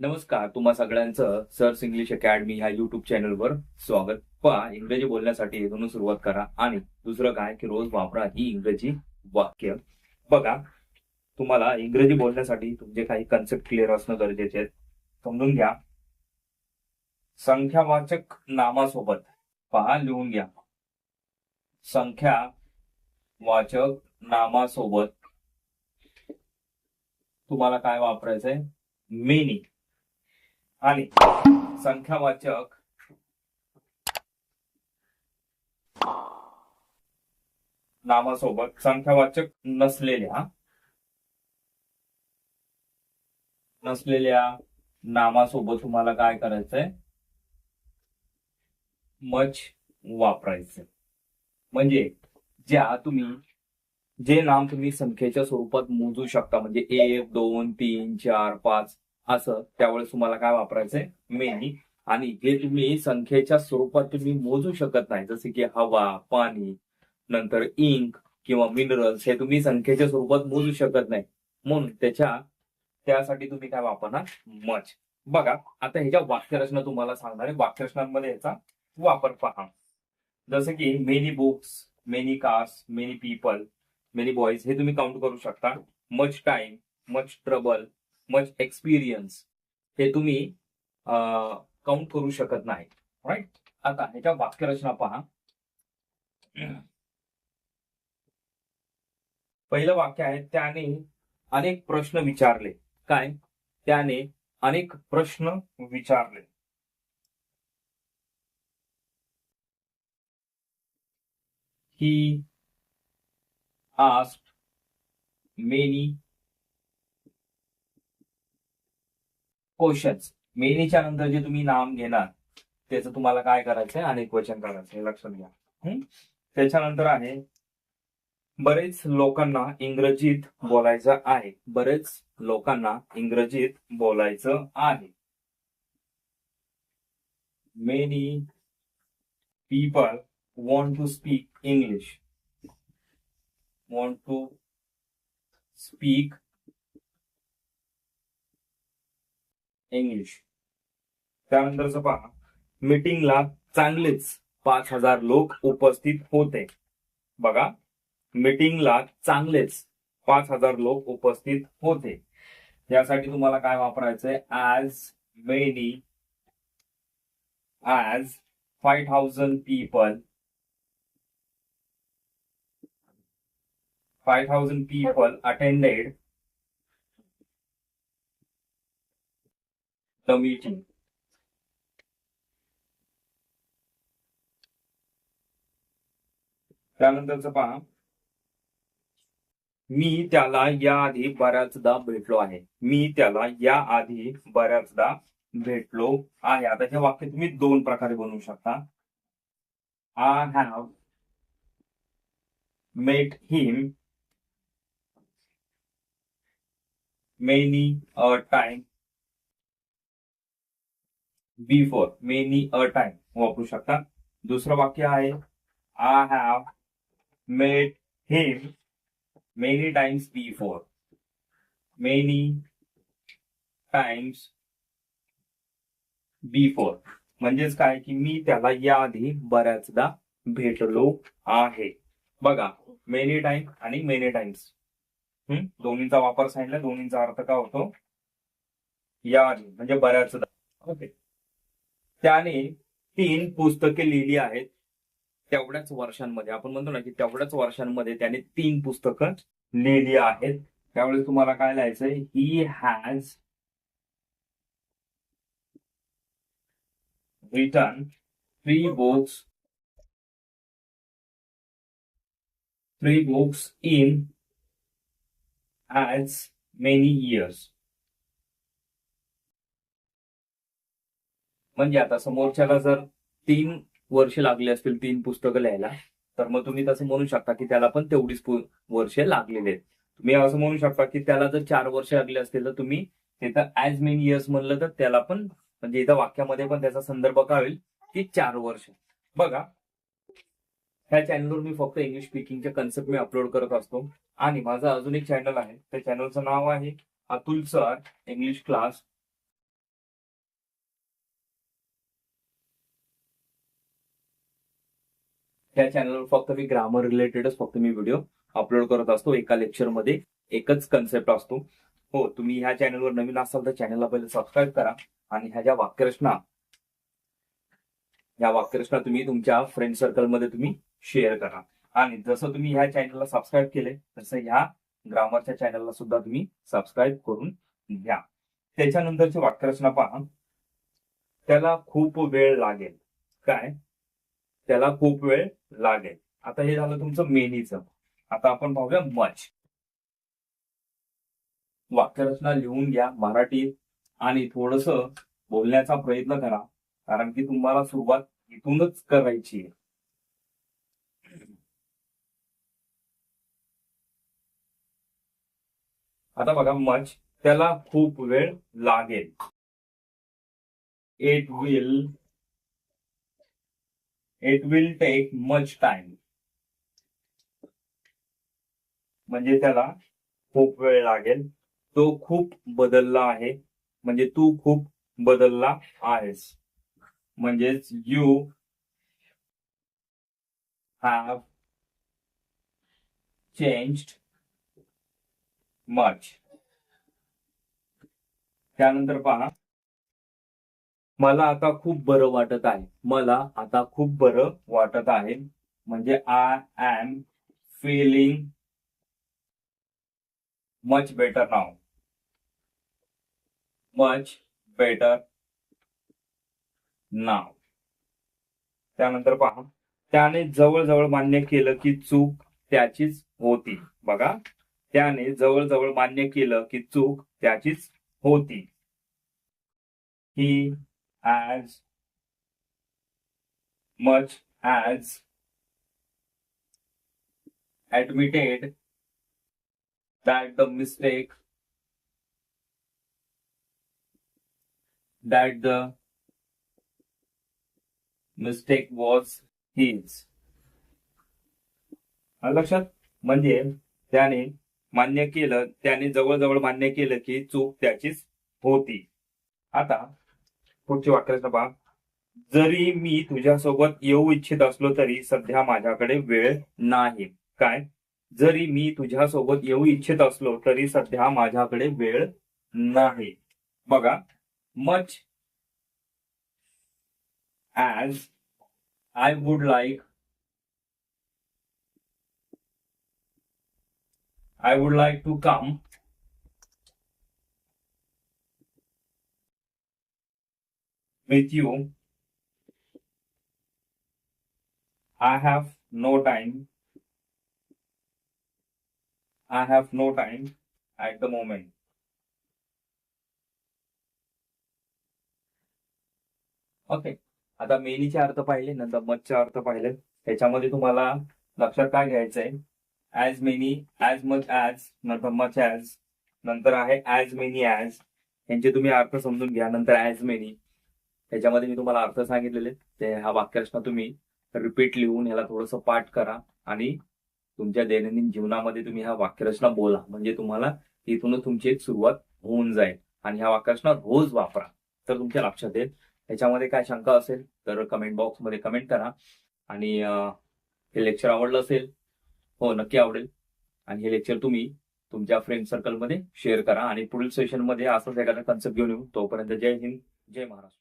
नमस्कार तुम्हा सगळ्यांचं सर्स इंग्लिश अकॅडमी ह्या युट्यूब चॅनलवर स्वागत. पहा इंग्रजी बोलण्यासाठी इथून सुरुवात करा आणि दुसरं काय की रोज वापरा ही इंग्रजी वाक्य. बघा तुम्हाला इंग्रजी बोलण्यासाठी तुमचे काही कन्सेप्ट क्लिअर असणं गरजेचे आहेत समजून घ्या. संख्यावाचक नामासोबत पहा लिहून घ्या. संख्या वाचक नामासोबत तुम्हाला काय वापरायचंय? मेनी आणि संख्यावाचक. नामासोबत संख्यावाचक नसलेल्या नसलेल्या नामासोबत तुम्हाला काय करायचंय? मच वापरायचं. म्हणजे ज्या तुम्ही जे नाम तुम्ही संख्येच्या स्वरूपात मोजू शकता म्हणजे एक दोन तीन चार पाच असं त्यावेळेस तुम्हाला काय वापरायचंय? मेनी आणि जे तुम्ही संख्येच्या स्वरूपात तुम्ही मोजू शकत नाही जसे की हवा पाणी नंतर इंक किंवा मिनरल्स हे तुम्ही संख्येच्या स्वरूपात मोजू शकत नाही. म्हणून त्याच्या त्यासाठी तुम्ही काय वापरणार? मच बघा आता ह्याच्या वाक्यरचना तुम्हाला सांगणार आहे. वाक्यरचनांमध्ये याचा वापर पहा. जसं की many books many cars many people many boys हे तुम्ही काउंट करू शकता. Much time much trouble much experience हे तुम्ही काउंट करू शकत नाही. राईट आता ह्याच्या वाक्यरचना पहा. पहिलं वाक्य आहे त्याने अनेक प्रश्न विचारले. काय? त्याने अनेक प्रश्न विचारले. ही asked मेनी क्वेश्चन्स मेनीच्या नंतर जे तुम्ही नाम घेणार त्याचं तुम्हाला काय करायचंय? अनेक वचन करायचं हे लक्षात घ्या. त्याच्यानंतर आहे बरेच लोकांना इंग्रजीत बोलायचं आहे. बरेच लोकांना इंग्रजीत बोलायचं आहे. Many people want to speak English want to speak English त्यानंतरच पहा. मीटिंगला चांगलेच पाच हजार लोक उपस्थित होते. बघा. मीटिंगला चांगलेच पाच हजार लोक उपस्थित होते. यासाठी तुम्हाला काय वापरायचंय? As many as five thousand people five thousand people attended the meeting. त्यानंतरच पहा. मी त्याला याआधी बऱ्याचदा भेटलो आहे. मी त्याला याआधी बऱ्याचदा भेटलो आहे. आता हे वाक्य तुम्ही दोन प्रकारे बनवू शकता. I have met him many a time before many a time वापरू शकता. दुसरं वाक्य आहे I have met him many times before many times before म्हणजेच काय? की मी त्याला याआधी बऱ्याचदा भेटलो आहे. बघा मेनी टाइम आणि मेनी टाइम्स हम्म? दोन्हीचा वापर सांगितला दोन्हीचा अर्थ का होतो? या म्हणजे बऱ्याचदा. ओके त्याने तीन पुस्तके लिहिली आहेत. तेवढ्याच वर्षांमध्ये आपण म्हणतो ना की तेवढ्याच वर्षांमध्ये त्याने तीन पुस्तकं लिहिली आहेत. त्यावेळेस तुम्हाला काय लिहायचंय? He has return three books three books in as many years म्हणजे आता समोरच्याला जर तीन वर्ष लागले असतील तीन पुस्तकं लिहायला तर मग तुम्ही तसं म्हणू शकता की त्याला पण तेवढीच वर्षे लागलेली आहेत. तुम्ही असं म्हणू शकता की त्याला जर चार वर्ष लागले असतील तर तुम्ही तिथं ऍज मेनी इयर्स म्हणलं तर त्याला पण म्हणजे इथं वाक्यामध्ये पण त्याचा संदर्भ काय होईल की चार वर्ष. बघा ह्या चॅनलवर मी फक्त इंग्लिश स्पीकिंगचे कन्सेप्ट मी अपलोड करत असतो. आणि माझं अजून एक चॅनल आहे त्या चॅनलचं नाव आहे अतुल सर इंग्लिश क्लास त्या चॅनलवर फक्त मी ग्रामर रिलेटेडच फक्त मी व्हिडिओ अपलोड करत असतो. एका लेक्चरमध्ये एकच कन्सेप्ट असतो. हो तुम्ही ह्या चॅनलवर नवीन असाल तर चॅनलला पहिले सबस्क्राईब करा आणि ह्या ज्या वाक्यरचना या वाक्यरचना तुम्ही तुमच्या फ्रेंड सर्कलमध्ये तुम्ही शेअर करा. आणि जसं तुम्ही ह्या चॅनलला सबस्क्राईब केले तसं ह्या ग्रामरच्या चॅनलला सुद्धा तुम्ही सबस्क्राईब करून घ्या. त्याच्यानंतरची वाक्यरचना पहा. त्याला खूप वेळ लागेल. काय? त्याला खूप वेळ लागेल. आता हे झालं तुमचं मेनीचं. आता आपण पाहूया मच वाक्यरचना लिहून घ्या मराठीत आणि थोडस बोलण्याचा प्रयत्न करा. कारण की तुम्हाला सुरुवात इथूनच करायची आहे. आता बघा मच त्याला खूप वेळ लागेल. It will it will take much time म्हणजे त्याला खूप वेळ लागेल. तो खूप बदलला आहे. म्हणजे तू खूप बदलला आहेस. म्हणजेच यू हॅव चेंज्ड मच त्यानंतर पहा. मला आता खूप बरं वाटत आहे. मला आता खूप बरं वाटत आहे. म्हणजे I am feeling much better now much better now त्यानंतर पहा. त्याने जवळजवळ मान्य केलं की चूक त्याचीच होती. बघा. त्याने जवळजवळ मान्य केलं की चूक त्याचीच होती. ही as much as admitted that the mistake that the mistake was his आलं लक्षात म्हणजे त्याने मान्य केलं त्याने जवळजवळ मान्य केलं की चूक त्याचीच होती आता पुढची वाक्यरचना पहा जरी मी तुझ्यासोबत येऊ इच्छित असलो तरी सध्या माझ्याकडे वेळ नाही. काय? जरी मी तुझ्यासोबत येऊ इच्छित असलो तरी सध्या माझ्याकडे वेळ नाही. बघा much as I would like I would like to come you. I have no time. I have no time at the moment. Okay आता मेनीचे अर्थ पाहिले नंतर मचचे अर्थ पाहिले त्याच्यामध्ये तुम्हाला लक्षात काय घ्यायचंय as many as much as नंतर मच ऍज नंतर आहे ऍज मेनी ऍज यांचे तुम्ही अर्थ समजून घ्या नंतर ऍज मेनी त्याच्यामध्ये मी तुम्हाला अर्थ सांगितलेले. ते हा वाक्यरचना तुम्ही रिपीट लिहून ह्याला थोडंसं पाठ करा आणि तुमच्या दैनंदिन जीवनामध्ये तुम्ही ह्या वाक्यरचना बोला. म्हणजे तुम्हाला इथूनच तुमची एक सुरुवात होऊन जाईल आणि ह्या वाक्यरचना रोज वापरा. तर तुमच्या लक्षात येईल. त्याच्यामध्ये काय शंका असेल तर कमेंट बॉक्समध्ये कमेंट करा. आणि हे लेक्चर आवडलं असेल हो नक्की आवडेल. आणि हे लेक्चर तुम्ही तुमच्या फ्रेंड सर्कलमध्ये शेअर करा आणि पुढील सेशनमध्ये असंच एखादा कन्सेप्ट घेऊन येऊ. तोपर्यंत जय हिंद जय महाराष्ट्र.